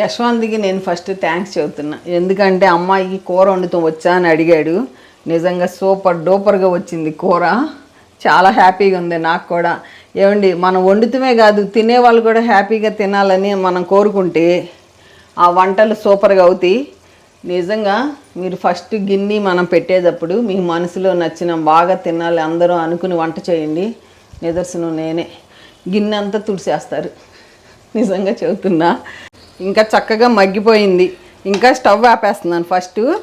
యశ్వంత్కి నేను first thanks చెబుతున్నా. ఎందుకంటే అమ్మాయికి కూర వండుతూ వచ్చా అని అడిగాడు. నిజంగా సూపర్ డూపర్గా వచ్చింది కూర. చాలా హ్యాపీగా ఉంది నాకు కూడా. ఏమండి మనం వండుతమే కాదు తినేవాళ్ళు కూడా హ్యాపీగా తినాలని మనం కోరుకుంటే ఆ వంటలు సూపర్గా అవుతాయి. నిజంగా మీరు ఫస్ట్ గిన్నె మనం పెట్టేటప్పుడు మీ మనసులో నచ్చిన బాగా తినాలి అందరూ అనుకుని వంట చేయండి. నిదర్శనం నేనే. గిన్నె అంతా తుడిసేస్తారు. నిజంగా చెబుతున్నా. ఇంకా చక్కగా మగ్గిపోయింది. ఇంకా స్టవ్ ఆపేస్తున్నాను. ఫస్ట్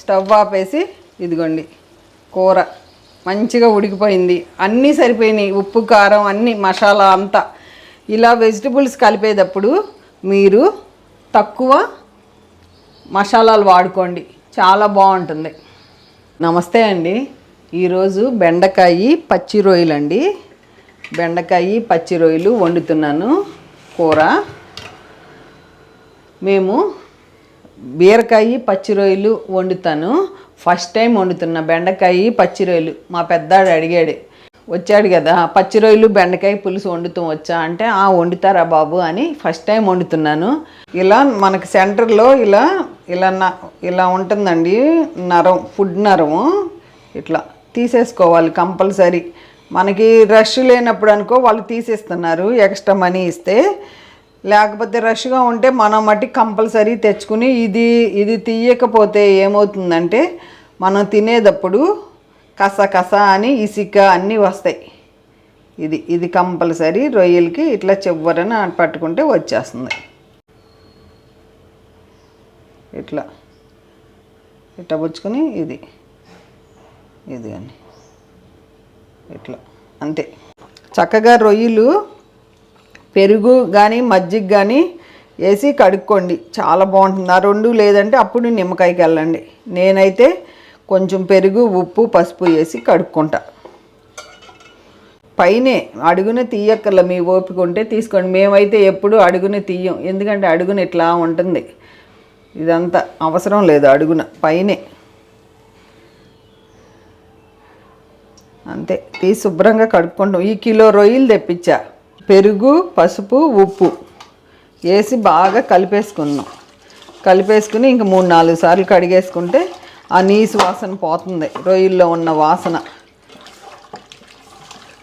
స్టవ్ ఆపేసి ఇదిగోండి కూర మంచిగా ఉడికిపోయింది. అన్నీ సరిపోయినాయి. ఉప్పు కారం అన్నీ మసాలా అంతా. ఇలా వెజిటబుల్స్ కలిపేటప్పుడు మీరు తక్కువ మసాలాలు వాడుకోండి. చాలా బాగుంటుంది. నమస్తే అండి. ఈరోజు బెండకాయ పచ్చి రొయ్యలు అండి బెండకాయ పచ్చి రొయ్యలు వండుతున్నాను. కూర. మేము బీరకాయ పచ్చి రొయ్యలు వండుతాను. ఫస్ట్ టైం వండుతున్న బెండకాయ పచ్చి రొయ్యలు మా పెద్దాడు అడిగాడు. వచ్చాడు కదా పచ్చి రొయ్యలు బెండకాయ పులుసు వండుతూ వచ్చా అంటే ఆ వండుతారా బాబు అని ఫస్ట్ టైం వండుతున్నాను. ఇలా మనకు సెంటర్లో ఇలా ఇలా ఇలా ఉంటుందండి నరం ఫుడ్ నరము. ఇట్లా తీసేసుకోవాలి కంపల్సరీ. మనకి రష్ లేనప్పుడు అనుకో వాళ్ళు తీసేస్తున్నారు ఎక్స్ట్రా మనీ ఇస్తే. లేకపోతే రష్గా ఉంటే మనం మట్టి కంపల్సరీ తెచ్చుకుని ఇది ఇది తీయకపోతే ఏమవుతుందంటే మనం తినేటప్పుడు కస కస అని ఇసుక అన్నీ వస్తాయి. ఇది ఇది కంపల్సరీ రొయ్యలకి ఇట్లా చివరన పట్టుకుంటే వచ్చేస్తుంది. ఇట్లా. ఇట్లా పుచ్చుకొని ఇది ఇది అని. ఇట్లా. అంతే. చక్కగా రొయ్యలు పెరుగు కానీ మజ్జిగ కానీ వేసి కడుక్కోండి. చాలా బాగుంటుంది. ఆ రెండు లేదంటే అప్పుడు నిమ్మకాయకి వెళ్ళండి. నేనైతే కొంచెం పెరుగు ఉప్పు పసుపు వేసి కడుక్కుంటా. పైనే అడుగున తీయక్కర్ల. మీ ఓపిక ఉంటే తీసుకోండి. మేమైతే ఎప్పుడు అడుగున తీయం. ఎందుకంటే అడుగున ఇట్లా ఉంటుంది. ఇదంతా అవసరం లేదు అడుగున. పైనే. అంతే. తీసి శుభ్రంగా కడుక్కుంటాం ఈ కిలో రొయ్యలు తెప్పించా. పెరుగు పసుపు ఉప్పు వేసి బాగా కలిపేసుకున్నాం. కలిపేసుకుని ఇంక మూడు నాలుగు సార్లు కడిగేసుకుంటే ఆ నీసు వాసన పోతుంది రొయ్యల్లో ఉన్న వాసన.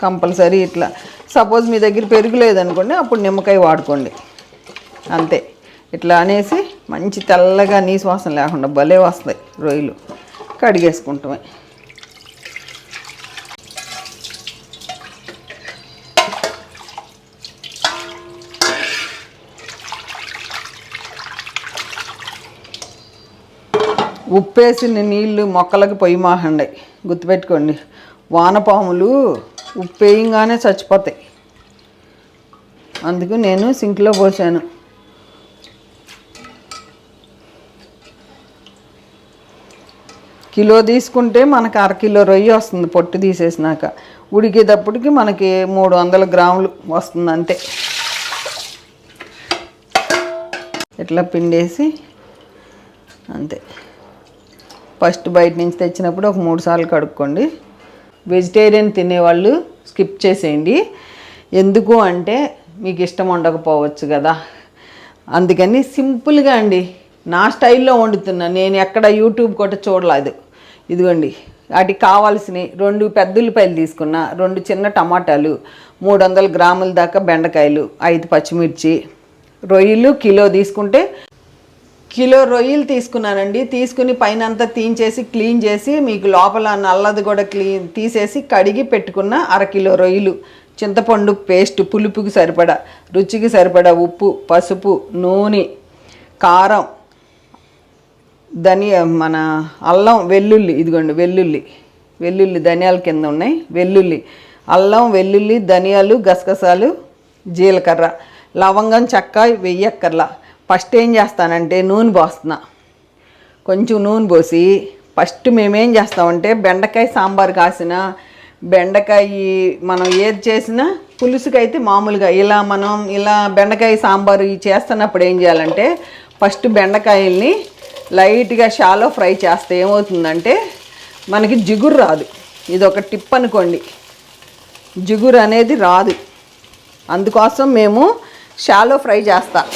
కంపల్సరీ ఇట్లా. సపోజ్ మీ దగ్గర పెరుగు లేదనుకోండి అప్పుడు నిమ్మకాయ వాడుకోండి. అంతే. ఇట్లా అనేసి మంచి తెల్లగా నీసు వాసన లేకుండా భలే వస్తాయి రొయ్యలు. కడిగేసుకుంటామే. ఉప్పేసిన నీళ్ళు మొక్కలకు పొయ్యి మాహండి గుర్తుపెట్టుకోండి. వానపాములు ఉప్పేయంగానే చచ్చిపోతాయి. అందుకు నేను సింక్లో పోసాను. కిలో తీసుకుంటే మనకు అరకిలో రొయ్యి వస్తుంది పొట్టు తీసేసినాక. ఉడికేటప్పటికి మనకి మూడు వందల గ్రాములు వస్తుంది అంతే. ఇట్లా పిండేసి అంతే. ఫస్ట్ బయట నుంచి తెచ్చినప్పుడు ఒక మూడు సార్లు కడుక్కోండి. వెజిటేరియన్ తినేవాళ్ళు స్కిప్ చేసేయండి. ఎందుకు అంటే మీకు ఇష్టం ఉండకపోవచ్చు కదా. అందుకని సింపుల్గా అండి. నా స్టైల్లో వండుతున్నా. నేను ఎక్కడ యూట్యూబ్ కూడా చూడలేదు. ఇదిగోండి. వాటికి కావాల్సినవి రెండు పెద్ద ఉల్లిపాయలు తీసుకున్నా రెండు చిన్న టమాటాలు మూడు వందల గ్రాముల దాకా బెండకాయలు ఐదు పచ్చిమిర్చి రొయ్యలు కిలో తీసుకుంటే కిలో రొయ్యలు తీసుకున్నానండి. తీసుకుని పైన అంతా తీంచేసి క్లీన్ చేసి మీకు లోపల నల్లది కూడా క్లీన్ తీసేసి కడిగి పెట్టుకున్న అరకిలో రొయ్యలు. చింతపండు పేస్ట్ పులుపుకి సరిపడా రుచికి సరిపడా ఉప్పు పసుపు నూనె కారం ధనియా మన అల్లం వెల్లుల్లి ఇదిగోండి వెల్లుల్లి వెల్లుల్లి ధనియాల కింద ఉన్నాయి. వెల్లుల్లి అల్లం వెల్లుల్లి ధనియాలు గసగసాలు జీలకర్ర లవంగం చెక్క వెయ్యక్కర్లా ఫస్ట్ ఏం చేస్తానంటే నూనె పోస్తున్నా. కొంచెం నూనె పోసి ఫస్ట్ మేమేం చేస్తామంటే బెండకాయ సాంబార్ కాసిన బెండకాయ మనం ఏది చేసినా పులుసుకైతే మామూలుగా ఇలా మనం ఇలా బెండకాయ సాంబారు చేస్తున్నప్పుడు ఏం చేయాలంటే ఫస్ట్ బెండకాయల్ని లైట్గా షాలో ఫ్రై చేస్తే ఏమవుతుందంటే మనకి జిగురు రాదు. ఇది ఒక టిప్ అనుకోండి. జిగురు అనేది రాదు. అందుకోసం మేము షాలో ఫ్రై చేస్తాం.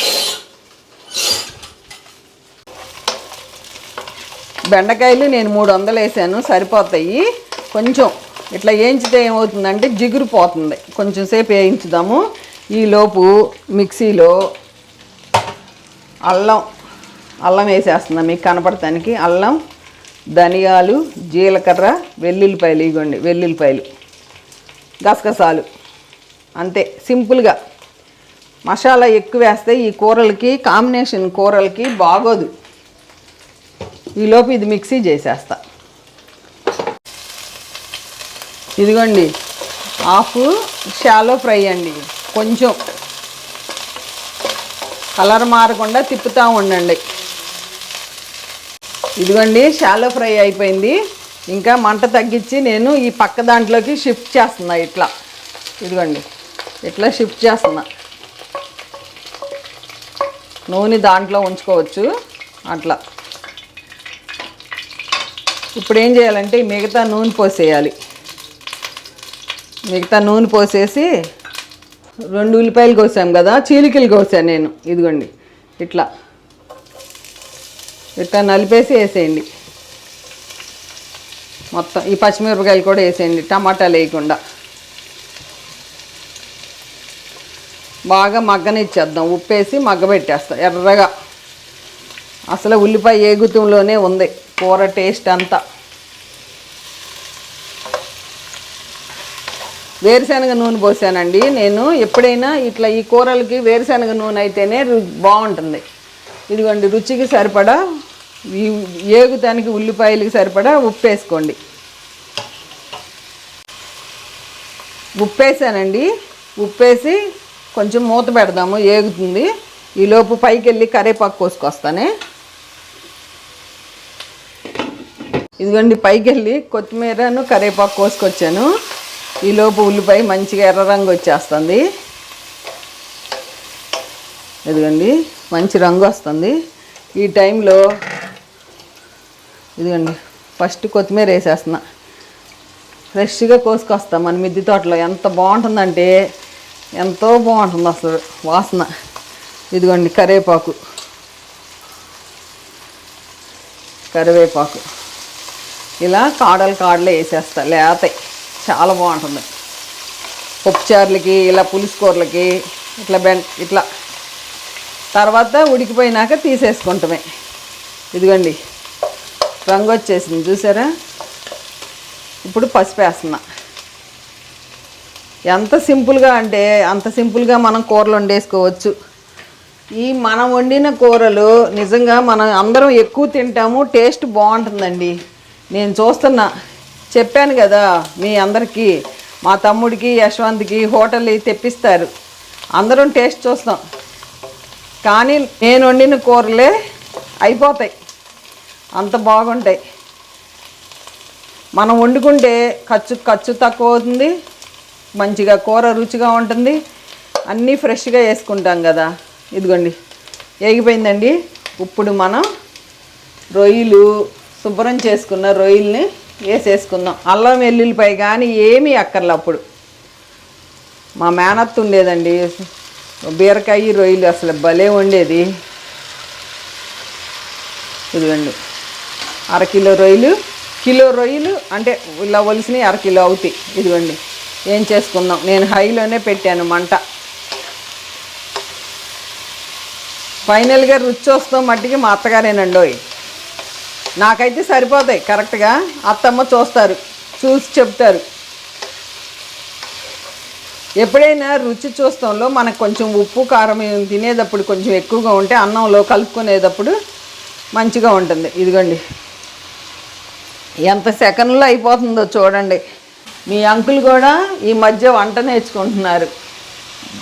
బెండకాయలు నేను మూడు వందలు వేసాను సరిపోతాయి. కొంచెం ఇట్లా వేయించితే ఏమవుతుందంటే జిగురు పోతుంది. కొంచెం సేపు వేయించుదాము. ఈలోపు మిక్సీలో అల్లం అల్లం వేసేస్తున్నా మీకు కనపడటానికి అల్లం ధనియాలు జీలకర్ర వెల్లుల్లిపాయలు ఇగోండి వెల్లుల్లిపాయలు గసగసాలు. అంతే సింపుల్గా. మసాలా ఎక్కువ వేస్తే ఈ కూరలకి కాంబినేషన్ కూరలకి బాగోదు. ఈలోపు ఇది మిక్సీ చేసేస్తా. ఇదిగోండి హాఫ్ షాలో ఫ్రై అండి. కొంచెం కలర్ మారకుండా తిప్పుతూ ఉండండి. ఇదిగోండి షాలో ఫ్రై అయిపోయింది. ఇంకా మంట తగ్గించి నేను ఈ పక్క దాంట్లోకి షిఫ్ట్ చేస్తున్నా ఇట్లా. ఇదిగోండి ఇట్లా షిఫ్ట్ చేస్తున్నా. నూనె దాంట్లో ఉంచుకోవచ్చు అట్లా. ఇప్పుడు ఏం చేయాలంటే మిగతా నూనె పోసేయాలి. మిగతా నూనె పోసేసి రెండు ఉల్లిపాయలు కోసాం కదా చీలికలు కోసాను నేను. ఇదిగోండి ఇట్లా. ఇట్లా నలిపేసి వేసేయండి. మొత్తం ఈ పచ్చిమిరపకాయలు కూడా వేసేయండి టమాటాలు వేయకుండా బాగా మగ్గనిచ్చేద్దాం ఉప్పేసి మగ్గబెట్టేస్తాం ఎర్రగా. అసలు ఉల్లిపాయ ఏగుతంలోనే ఉంది. కూర టేస్ట్ అంతా. వేరుశనగ నూనె పోసానండి. నేను ఎప్పుడైనా ఇట్లా ఈ కూరలకి వేరుశనగ నూనె అయితేనే రు బాగుంటుంది. ఇదిగోండి రుచికి సరిపడా ఈ ఏగుతానికి ఉల్లిపాయలకి సరిపడా ఉప్పు వేసుకోండి. ఉప్పేసానండి ఉప్పేసి కొంచెం మూత పెడదాము ఏగుతుంది. ఈలోపు పైకి వెళ్ళి కరేపాకు కోసుకొస్తానే. ఇదిగోండి పైకి వెళ్ళి కొత్తిమీరను కరేపాకు కోసుకొచ్చాను. ఈలోపు ఉల్లిపాయ మంచిగా ఎర్ర రంగు వచ్చేస్తుంది. ఇదిగోండి మంచి రంగు వస్తుంది. ఈ టైంలో ఇదిగోండి ఫస్ట్ కొత్తిమీర వేసేస్తున్నా. ఫ్రెష్గా కోసుకొస్తాం మన మిద్దె తోటలో. ఎంత బాగుంటుందంటే ఎంతో బాగుంటుంది అసలు వాసన. ఇదిగోండి కరివేపాకు. కరివేపాకు. ఇలా కాడలు కాడలు వేసేస్తా. లేతాయి చాలా బాగుంటుంది. పప్పుచారులకి ఇలా పులుసుకూరలకి ఇట్లా బెం ఇట్లా. తర్వాత ఉడికిపోయినాక తీసేసుకుంటామే. ఇదిగోండి. రంగు వచ్చేసింది. చూసారా? ఇప్పుడు పసుపు వేస్తున్నా. ఎంత సింపుల్గా అంటే అంత సింపుల్గా మనం కూరలు వండేసుకోవచ్చు. ఈ మనం వండిన కూరలు నిజంగా మనం అందరం ఎక్కువ తింటాము టేస్ట్ బాగుంటుందండి. నేను చూస్తున్నా. చెప్పాను కదా మీ అందరికీ మా తమ్ముడికి యశ్వంత్కి హోటల్ తెప్పిస్తారు. అందరం టేస్ట్ చూస్తాం. కానీ నేను వండిన కూరలే అయిపోతాయి. అంత బాగుంటాయి. మనం వండుకుంటే ఖర్చు ఖర్చు తక్కువ అవుతుంది. మంచిగా కూర రుచిగా ఉంటుంది. అన్నీ ఫ్రెష్గా వేసుకుంటాం కదా. ఇదిగోండి. ఏగిపోయిందండి. ఇప్పుడు మనం రొయ్యలు శుభ్రం చేసుకున్న రొయ్యల్ని వేసేసుకుందాం. అల్లం వెల్లుల్లిపై కానీ ఏమీ అక్కర్లే అప్పుడు. మా మేనత్త ఉండేదండి. బీరకాయ రొయ్యలు అసలు భలే ఉండేది ఇదిగోండి. అరకిలో రొయ్యలు కిలో రొయ్యలు అంటే ఇలా ఒలిసినవి అరకిలో అవుతాయి. ఇదిగోండి. ఏం చేసుకుందాం? నేను హైలోనే పెట్టాను మంట. ఫైనల్గా రుచి వస్తాం మట్టికి మా అత్తగారేనండి నాకైతే సరిపోతాయి కరెక్ట్గా అత్తమ్మ చూస్తారు చూసి చెప్తారు. ఎప్పుడైనా రుచి చూస్తాంలో మనకు కొంచెం ఉప్పు కారం తినేటప్పుడు కొంచెం ఎక్కువగా ఉంటే అన్నంలో కలుపుకునేటప్పుడు మంచిగా ఉంటుంది. ఇదిగోండి. ఎంత సెకండ్లో అయిపోతుందో చూడండి. మీ అంకుల్ కూడా ఈ మధ్య వంట నేర్చుకుంటున్నారు.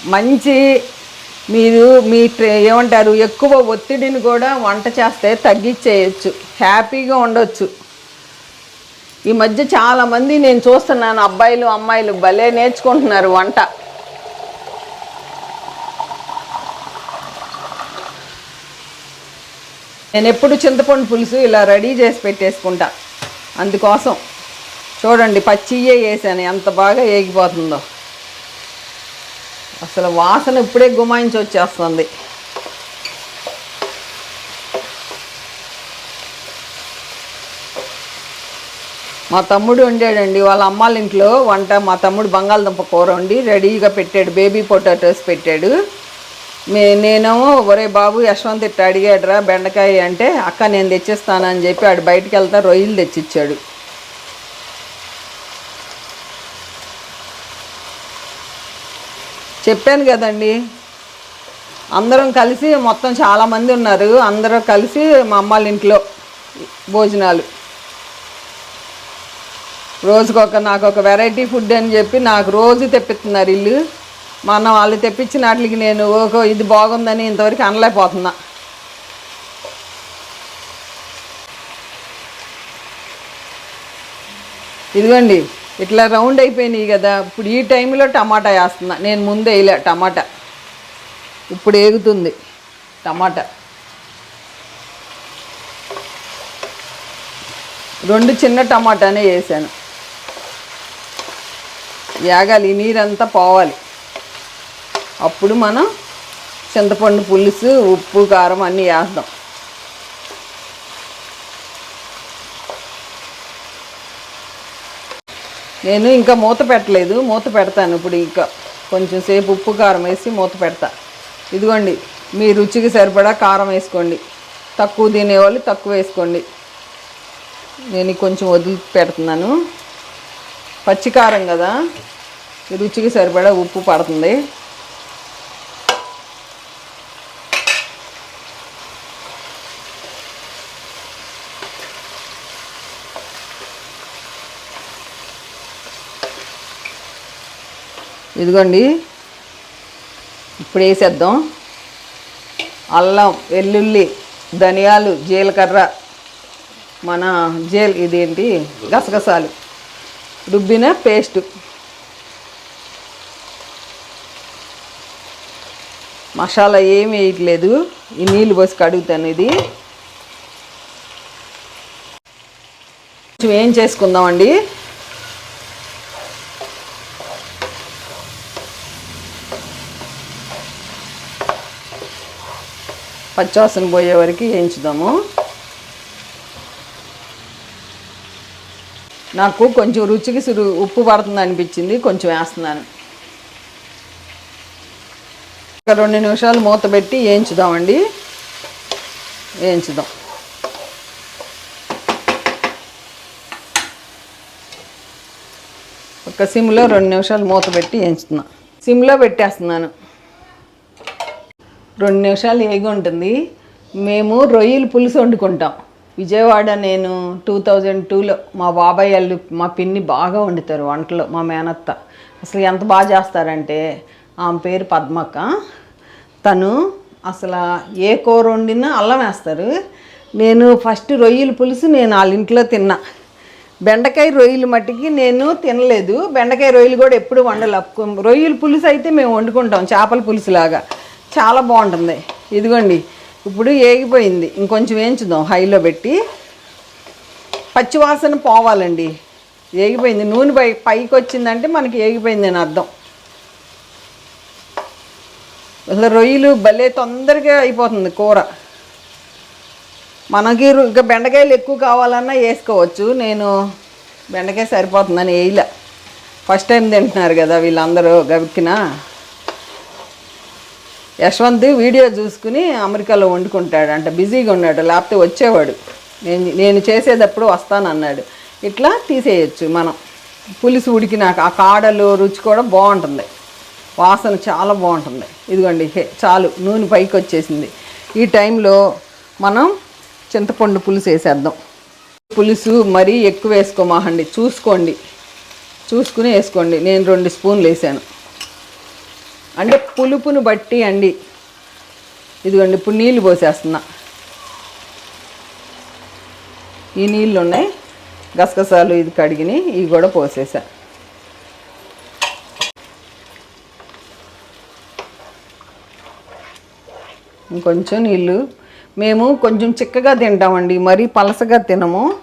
మంచి మీరు మీ ఏమంటారు ఎక్కువ ఒత్తిడిని కూడా వంట చేస్తే తగ్గించేయచ్చు హ్యాపీగా ఉండొచ్చు. ఈ మధ్య చాలామంది నేను చూస్తున్నాను అబ్బాయిలు అమ్మాయిలు భలే నేర్చుకుంటున్నారు వంట. నేను ఎప్పుడు చింతపండు పులుసు ఇలా రెడీ చేసి పెట్టేసుకుంటా అందుకోసం. చూడండి పచ్చియే వేసాను ఎంత బాగా ఏగిపోతుందో. అసలు వాసన ఇప్పుడే గుమాయించి వచ్చేస్తుంది. మా తమ్ముడు వండాడండి వాళ్ళ అమ్మాళ్ళ ఇంట్లో వంట మా తమ్ముడు బంగాళదుంప కూర వండి రెడీగా పెట్టాడు బేబీ పొటాటోస్ పెట్టాడు. మే నేనేమో ఒరే బాబు యశ్వంత్ ఇట్ట అడిగాడురా బెండకాయ అంటే అక్క నేను తెచ్చిస్తానని చెప్పి ఆడు బయటికి వెళ్తా రొయ్యలు తెచ్చిచ్చాడు. చెప్పాను కదండి. అందరం కలిసి మొత్తం చాలామంది ఉన్నారు. అందరూ కలిసి మా అమ్మాళ్ళ ఇంట్లో భోజనాలు. రోజుకొక నాకు ఒక వెరైటీ ఫుడ్ అని చెప్పి నాకు రోజు తెప్పిస్తున్నారు ఇల్లు. మొన్న వాళ్ళు తెప్పించిన వాటికి నేను ఓకో ఇది బాగుందని ఇంతవరకు అనలేకపోతున్నా. ఇదిగోండి. ఇట్లా రౌండ్ అయిపోయినాయి కదా. ఇప్పుడు ఈ టైంలో టమాటా వేస్తున్నా. నేను ముందే వేయలే టమాటా. ఇప్పుడు ఏగుతుంది టమాటా. రెండు చిన్న టమాటానే వేసాను. యాగాలి నీరంతా పోవాలి. అప్పుడు మనం చింతపండు పులుసు ఉప్పు కారం అన్నీ వేస్తాం. నేను ఇంకా మూత పెట్టలేదు. మూత పెడతాను ఇప్పుడు ఇంకా. కొంచెం సేపు ఉప్పు కారం వేసి మూత పెడతా. ఇదిగోండి మీ రుచికి సరిపడా కారం వేసుకోండి. తక్కువ తినేవాళ్ళు తక్కువ వేసుకోండి. నేను కొంచెం వదిలి పెడుతున్నాను. పచ్చికారం కదా. రుచికి సరిపడా ఉప్పు పడుతుంది. ఇదిగోండి. ఇప్పుడు వేసేద్దాం. అల్లం వెల్లుల్లి ధనియాలు జీలకర్ర మన జీల్ ఇదేంటి? గసగసాలు. రుబ్బిన పేస్ట్. మసాలా ఏమి వేయట్లేదు. ఈ నీళ్ళు పోసి కడుగుతాను ఇది. కొంచెం ఏం చేసుకుందామండి? పచ్చివాసన పోయే వరకు వేయించుదాము. నాకు కొంచెం రుచికి సురు ఉప్పు పడుతుంది అనిపించింది కొంచెం వేస్తున్నాను. ఒక రెండు నిమిషాలు మూత పెట్టి వేయించుదామండి. వేయించుదాం. ఒక సిమ్లో రెండు నిమిషాలు మూత పెట్టి వేయించుతున్నాను సిమ్లో పెట్టేస్తున్నాను. రెండు నిమిషాలు ఏగి ఉంటుంది. మేము రొయ్యలు పులుసు వండుకుంటాం. విజయవాడ నేను టూ థౌజండ్ టూలో మా బాబాయ్ వాళ్ళు మా పిన్ని బాగా వండుతారు వంటలు మా మేనత్త. అసలు ఎంత బాగా చేస్తారంటే ఆమె పేరు పద్మక్క. తను అసలు ఏ కూర వండినా అల్లం వేస్తారు. నేను ఫస్ట్ రొయ్యల పులుసు నేను వాళ్ళ ఇంట్లో తిన్నా. బెండకాయ రొయ్యలు మట్టికి నేను తినలేదు. బెండకాయ రొయ్యలు కూడా ఎప్పుడు వండలే. రొయ్యల పులుసు అయితే మేము వండుకుంటాం చేపల పులుసు లాగా చాలా బాగుంటుంది. ఇదిగోండి ఇప్పుడు ఏగిపోయింది. ఇంకొంచెం వేయించుదాం హైలో పెట్టి. పచ్చివాసన పోవాలండి. ఏగిపోయింది. నూనె పై పైకి వచ్చిందంటే మనకి ఏగిపోయింది అని అర్థం. అసలు రొయ్యలు భలే తొందరగా అయిపోతుంది కూర. మనకి ఇంకా బెండకాయలు ఎక్కువ కావాలన్నా వేసుకోవచ్చు. నేను బెండకాయ సరిపోతుందని వేయలే. ఫస్ట్ టైం తింటున్నారు కదా వీళ్ళందరూ గబిక్కిన. యశ్వంత్ వీడియో చూసుకుని అమెరికాలో వండుకుంటాడు అంటే బిజీగా ఉన్నాడు లేకపోతే వచ్చేవాడు. నేను నేను చేసేటప్పుడు వస్తానన్నాడు. ఇట్లా తీసేయచ్చు మనం. పులుసు ఉడికినాక ఆ కాడలు రుచి కూడా బాగుంటుంది. వాసన చాలా బాగుంటుంది. ఇదిగోండి హే చాలు నూనె పైకి వచ్చేసింది. ఈ టైంలో మనం చింతపండు పులుసు వేసేద్దాం. పులుసు మరీ ఎక్కువ వేసుకోమాహండి చూసుకోండి. చూసుకుని వేసుకోండి. నేను రెండు స్పూన్లు వేసాను. అంటే పులుపును బట్టి అండి. ఇదిగోండి ఇప్పుడు నీళ్ళు పోసేస్తున్నా. ఈ నీళ్ళు ఉన్నాయి గసగసాలు ఇది కడిగిని ఇవి కూడా పోసేసా. ఇంకొంచెం నీళ్ళు. మేము కొంచెం చిక్కగా తింటామండి మరీ పలసగా తినము.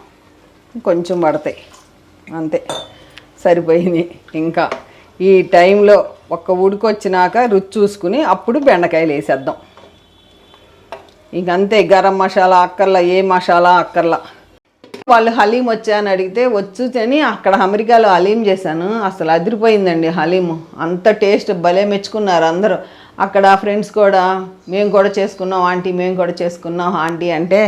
కొంచెం పడతాయి. అంతే. సరిపోయింది ఇంకా ఈ టైంలో ఒక్క ఉడికొచ్చినాక రుచి చూసుకుని అప్పుడు బెండకాయలు వేసేద్దాం. ఇంక అంతే గరం మసాలా అక్కర్లా ఏ మసాలా అక్కర్లా. వాళ్ళు హలీం వచ్చా అని అడిగితే వచ్చు అని అక్కడ అమెరికాలో హలీం చేశాను. అసలు అదిరిపోయిందండి హలీము. అంత టేస్ట్ భలే మెచ్చుకున్నారు అందరూ. అక్కడ ఫ్రెండ్స్ కూడా మేము కూడా చేసుకున్నాం ఆంటీ మేము కూడా చేసుకున్నాం ఆంటీ అంటే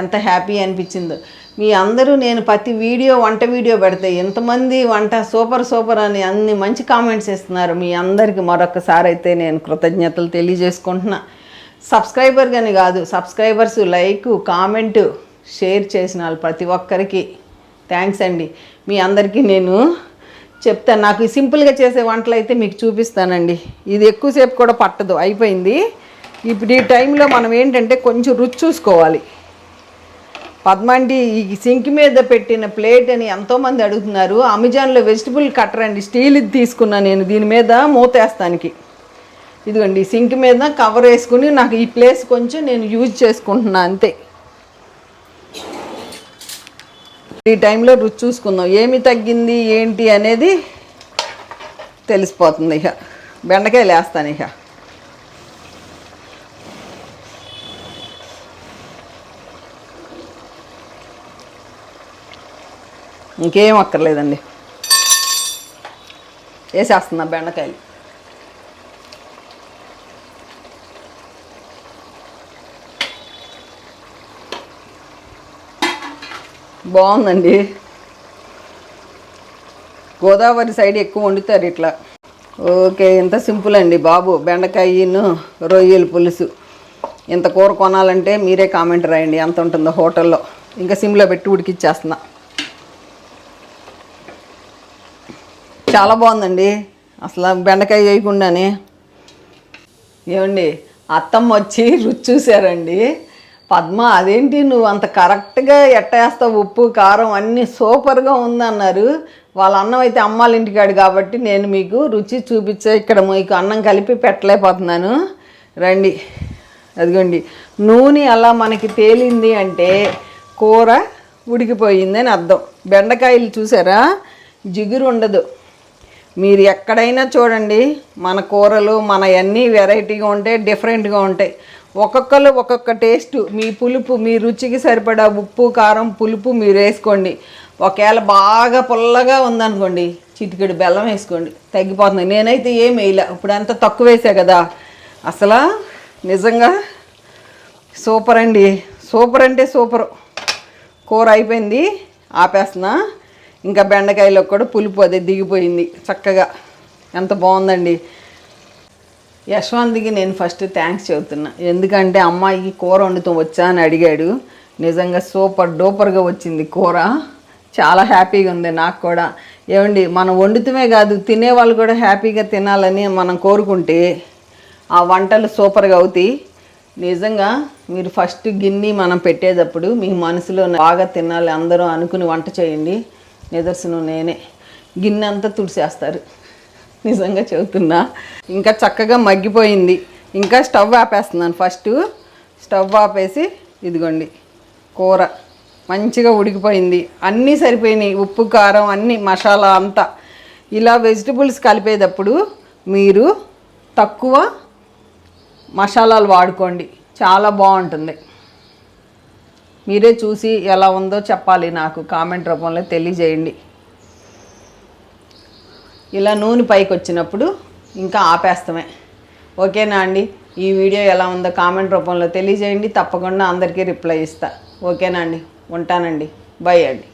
ఎంత హ్యాపీ అనిపించిందో. మీ అందరూ నేను ప్రతి వీడియో వంట వీడియో పెడితే ఎంతమంది వంట సూపర్ సూపర్ అని అన్ని మంచి కామెంట్స్ ఇస్తున్నారు మీ అందరికీ మరొకసారి అయితే నేను కృతజ్ఞతలు తెలియజేసుకుంటున్నా. సబ్స్క్రైబర్ కానీ కాదు సబ్స్క్రైబర్స్ లైక్ కామెంటు షేర్ చేసిన వాళ్ళు ప్రతి ఒక్కరికి. థ్యాంక్స్ అండి. మీ అందరికీ నేను చెప్తాను. నాకు సింపుల్గా చేసే వంటలు అయితే మీకు చూపిస్తానండి. ఇది ఎక్కువసేపు కూడా పట్టదు. అయిపోయింది. ఇప్పుడు ఈ టైంలో మనం ఏంటంటే కొంచెం రుచి చూసుకోవాలి. పద్మాండి ఈ సింక్ మీద పెట్టిన ప్లేట్ అని ఎంతోమంది అడుగుతున్నారు. అమెజాన్లో వెజిటబుల్ కట్టర్ అండి. స్టీల్ ఇది తీసుకున్నా నేను. దీని మీద మూతేస్తానికి ఇదిగోండి సింక్ మీద కవర్ వేసుకుని నాకు ఈ ప్లేస్ కొంచెం నేను యూజ్ చేసుకుంటున్నా అంతే. ఈ టైంలో రుచి చూసుకుందాం. ఏమి తగ్గింది ఏంటి అనేది తెలిసిపోతుంది ఇక బెండకాయలు వేస్తాను ఇక ఇంకేం అక్కర్లేదండి. వేసేస్తున్నా బెండకాయలు. బాగుందండి. గోదావరి సైడ్ ఎక్కువ వండుతారు ఇట్లా. ఓకే ఇంత సింపుల్ అండి బాబు. బెండకాయను రొయ్యల పులుసు. ఇంత కూర కొనాలంటే మీరే కామెంట్ రాయండి. ఎంత ఉంటుందో హోటల్లో. ఇంకా సిమ్లో పెట్టి ఉడికిచ్చేస్తున్నా. చాలా బాగుందండి. అసలు బెండకాయ వేయకుండానే. ఏమండి అత్తమ్మ వచ్చి రుచి చూసారండి పద్మ అదేంటి నువ్వు అంత కరెక్ట్గా ఎట్టేస్తావు ఉప్పు కారం అన్నీ సూపర్గా ఉందన్నారు. వాళ్ళ అన్నం అయితే అమ్మాళ్ళ ఇంటికాడు కాబట్టి నేను మీకు రుచి చూపించే ఇక్కడ మీకు అన్నం కలిపి పెట్టలేకపోతున్నాను. రండి. అదిగోండి. నూనె అలా మనకి తేలింది అంటే కూర ఉడికిపోయిందని అర్థం. బెండకాయలు చూసారా? జిగురు ఉండదు. మీరు ఎక్కడైనా చూడండి మన కూరలు మన అన్నీ వెరైటీగా ఉంటాయి డిఫరెంట్గా ఉంటాయి. ఒక్కొక్కరు ఒక్కొక్క టేస్ట్. మీ పులుపు మీ రుచికి సరిపడా ఉప్పు కారం పులుపు మీరు వేసుకోండి. ఒకవేళ బాగా పుల్లగా ఉందనుకోండి చిటికెడు బెల్లం వేసుకోండి. తగ్గిపోతుంది. నేనైతే ఏం వేయలే. ఇప్పుడు అంతా తక్కువ వేసా కదా. అసలు నిజంగా సూపర్ అండి. సూపర్ అంటే సూపర్. కూర అయిపోయింది. ఆపేస్తున్నా. ఇంకా బెండకాయలో కూడా పులుపు అదే దిగిపోయింది చక్కగా. ఎంత బాగుందండి. యశ్వంత్కి నేను ఫస్ట్ థ్యాంక్స్ చెబుతున్నా. ఎందుకంటే అమ్మాయికి కూర వండుతూ వచ్చా అని అడిగాడు. నిజంగా సూపర్ డూపర్గా వచ్చింది కూర. చాలా హ్యాపీగా ఉంది నాకు కూడా. ఏమండి మనం వండుతమే కాదు తినేవాళ్ళు కూడా హ్యాపీగా తినాలని మనం కోరుకుంటే ఆ వంటలు సూపర్గా అవుతాయి. నిజంగా మీరు ఫస్ట్ గిన్నె మనం పెట్టేటప్పుడు మీ మనసులో బాగా తినాలి అందరూ అనుకుని వంట చేయండి. నిదర్శనం నేనే. గిన్నె అంతా తుడిసేస్తారు నిజంగా చెబుతున్నా. ఇంకా చక్కగా మగ్గిపోయింది. ఇంకా స్టవ్ ఆపేస్తున్నాను. ఫస్ట్ స్టవ్ ఆపేసి ఇదిగోండి కూర. మంచిగా ఉడికిపోయింది. అన్నీ సరిపోయినాయి. ఉప్పు కారం అన్నీ మసాలా అంతా. ఇలా వెజిటబుల్స్ కలిపేటప్పుడు మీరు తక్కువ మసాలాలు వాడుకోండి. చాలా బాగుంటుంది. మీరే చూసి ఎలా ఉందో చెప్పాలి నాకు కామెంట్ రూపంలో తెలియజేయండి. ఇలా నూనె పైకి వచ్చినప్పుడు ఇంకా ఆపేస్తామే. ఓకేనా అండి? ఈ వీడియో ఎలా ఉందో కామెంట్ రూపంలో తెలియజేయండి. తప్పకుండా అందరికీ రిప్లై ఇస్తా. ఓకేనా అండి? ఉంటానండి. బై అండి.